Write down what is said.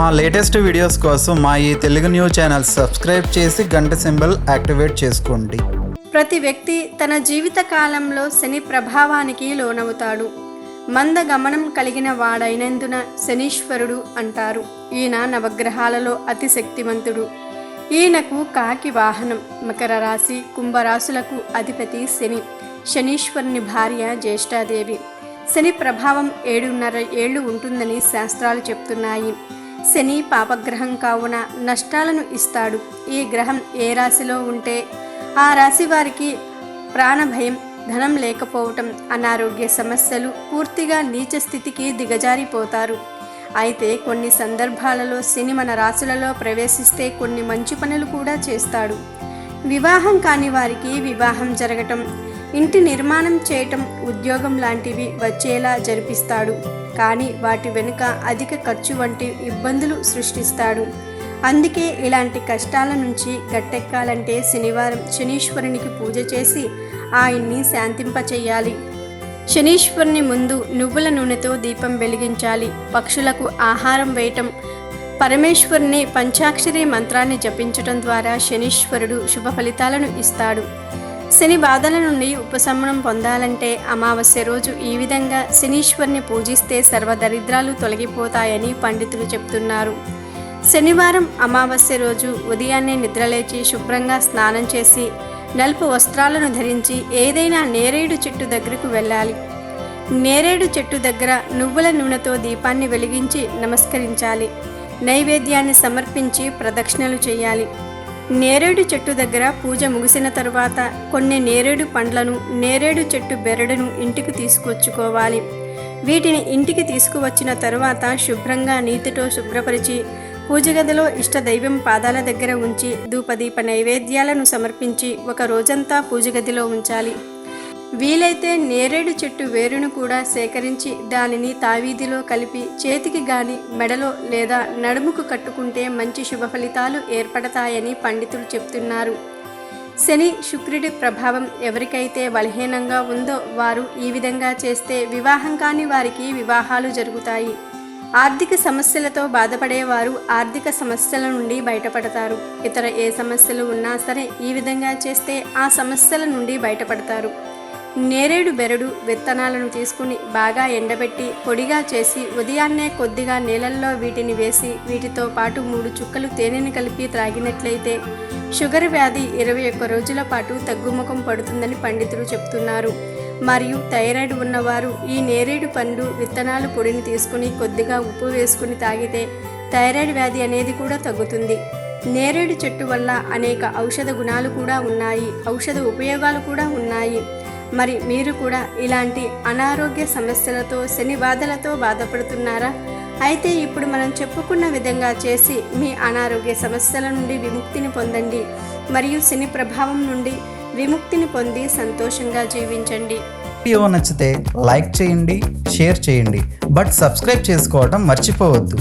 మా latest videos కోసం మా ఈ తెలుగు న్యూస్ ఛానల్ సబ్స్క్రైబ్ చేసి గంట సింబల్ యాక్టివేట్ చేసుకోండి. ప్రతి వ్యక్తి తన జీవిత కాలంలో శని ప్రభావానికి లోనవుతాడు. మంద గమనం కలిగిన వాడైనందున శనీశ్వరుడు అంటారు. ఈయన నవగ్రహాలలో అతి శక్తివంతుడు ఈయనకు కాకి వాహనం మకర రాశి కుంభరాశులకు అధిపతి శని శనీశ్వరుని భార్య జ్యేష్ఠాదేవి. శని ప్రభావం ఏడున్నర ఏళ్ళు ఉంటుందని శాస్త్రాలు చెప్తున్నాయి. శని పాపగ్రహం కావున నష్టాలను ఇస్తాడు. ఈ గ్రహం ఏ రాశిలో ఉంటే ఆ రాశి వారికి ప్రాణభయం ధనం లేకపోవటం అనారోగ్య సమస్యలు పూర్తిగా నీచ స్థితికి దిగజారిపోతారు. అయితే కొన్ని సందర్భాలలో శని మన రాశులలో ప్రవేశిస్తే కొన్ని మంచి పనులు కూడా చేస్తాడు. వివాహం కాని వారికి వివాహం జరగటం ఇంటి నిర్మాణం చేయటం ఉద్యోగం లాంటివి వచ్చేలా జరిపిస్తాడు. కానీ వాటి వెనుక అధిక ఖర్చు వంటి ఇబ్బందులు సృష్టిస్తాడు. అందుకే ఇలాంటి కష్టాల నుంచి గట్టెక్కాలంటే శనివారం శనీశ్వరునికి పూజ చేసి ఆయన్ని శాంతింపచేయాలి. శనీశ్వరుని ముందు నువ్వుల నూనెతో దీపం వెలిగించాలి. పక్షులకు ఆహారం వేయటం పరమేశ్వరుని పంచాక్షరి మంత్రాన్ని జపించటం ద్వారా శనీశ్వరుడు శుభ ఫలితాలను ఇస్తాడు. శని బాధల నుండి ఉపశమనం పొందాలంటే అమావాస్య రోజు ఈ విధంగా శనీశ్వరిని పూజిస్తే సర్వదరిద్రాలు తొలగిపోతాయని పండితులు చెప్తున్నారు. శనివారం అమావాస్య రోజు ఉదయాన్నే నిద్రలేచి శుభ్రంగా స్నానం చేసి నలుపు వస్త్రాలను ధరించి ఏదైనా నేరేడు చెట్టు దగ్గరకు వెళ్ళాలి. నేరేడు చెట్టు దగ్గర నువ్వుల నూనెతో దీపాన్ని వెలిగించి నమస్కరించాలి. నైవేద్యాన్ని సమర్పించి ప్రదక్షిణలు చేయాలి. నేరేడు చెట్టు దగ్గర పూజ ముగిసిన తరువాత కొన్ని నేరేడు పండ్లను నేరేడు చెట్టు బెరడును ఇంటికి తీసుకొచ్చుకోవాలి. వీటిని ఇంటికి తీసుకువచ్చిన తరువాత శుభ్రంగా నీతితో శుభ్రపరిచి పూజ గదిలో ఇష్ట దైవం పాదాల దగ్గర ఉంచి ధూపదీప నైవేద్యాలను సమర్పించి ఒక రోజంతా పూజ గదిలో ఉంచాలి. వీలైతే నేరేడు చెట్టు వేరును కూడా సేకరించి దానిని తావీధిలో కలిపి చేతికి గాని మెడలో లేదా నడుముకు కట్టుకుంటే మంచి శుభ ఫలితాలు ఏర్పడతాయని పండితులు చెప్తున్నారు. శని శుక్రుడి ప్రభావం ఎవరికైతే బలహీనంగా ఉందో వారు ఈ విధంగా చేస్తే వివాహం కాని వారికి వివాహాలు జరుగుతాయి. ఆర్థిక సమస్యలతో బాధపడేవారు ఆర్థిక సమస్యల నుండి బయటపడతారు. ఇతర ఏ సమస్యలు ఉన్నా సరే ఈ విధంగా చేస్తే ఆ సమస్యల నుండి బయటపడతారు. నేరేడు బెరడు విత్తనాలను తీసుకుని బాగా ఎండబెట్టి పొడిగా చేసి ఉదయాన్నే కొద్దిగా నీళ్ళల్లో వీటిని వేసి వీటితో పాటు మూడు చుక్కలు తేనెని కలిపి త్రాగినట్లయితే షుగర్ వ్యాధి ఇరవై ఒక్క రోజుల పాటు తగ్గుముఖం పడుతుందని పండితులు చెప్తున్నారు. మరియు థైరాయిడ్ ఉన్నవారు ఈ నేరేడు పండు విత్తనాలు పొడిని తీసుకుని కొద్దిగా ఉప్పు వేసుకుని తాగితే థైరాయిడ్ వ్యాధి అనేది కూడా తగ్గుతుంది. నేరేడు చెట్టు వల్ల అనేక ఔషధ గుణాలు కూడా ఉన్నాయి. ఔషధ ఉపయోగాలు కూడా ఉన్నాయి. మరి మీరు కూడా ఇలాంటి అనారోగ్య సమస్యలతో శని బాధలతో బాధపడుతున్నారా? అయితే ఇప్పుడు మనం చెప్పుకున్న విధంగా చేసి మీ అనారోగ్య సమస్యల నుండి విముక్తిని పొందండి. మరియు శని ప్రభావం నుండి విముక్తిని పొంది సంతోషంగా జీవించండి. వీడియో నచ్చితే లైక్ చేయండి షేర్ చేయండి. బట్ సబ్స్క్రైబ్ చేసుకోవడం మర్చిపోవద్దు.